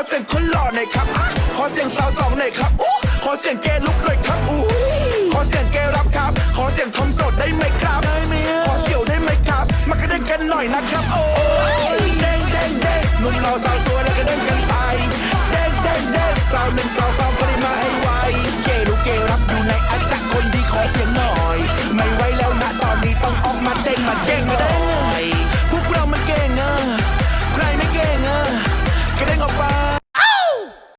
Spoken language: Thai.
ขอเสียงคนหล่อหน่อยครับอะขอเสียงสาวสองหน่อยครับอู้ขอเสียงเกยลุกหน่อยครับอู้ขอเสียงเกยรับครับ ขอเสียงทอมสดได้ไหมครับได้ไหมขอเสี่ยวได้ไหมครับ มากระเด้งกันหน่อยนะครับ โอ้ยเด้งเด้งเด้งหนุ่มหล่อสาวสวยแล้วก็เด้งกันไป เด้งเด้งเด้งสาวหนึ่ง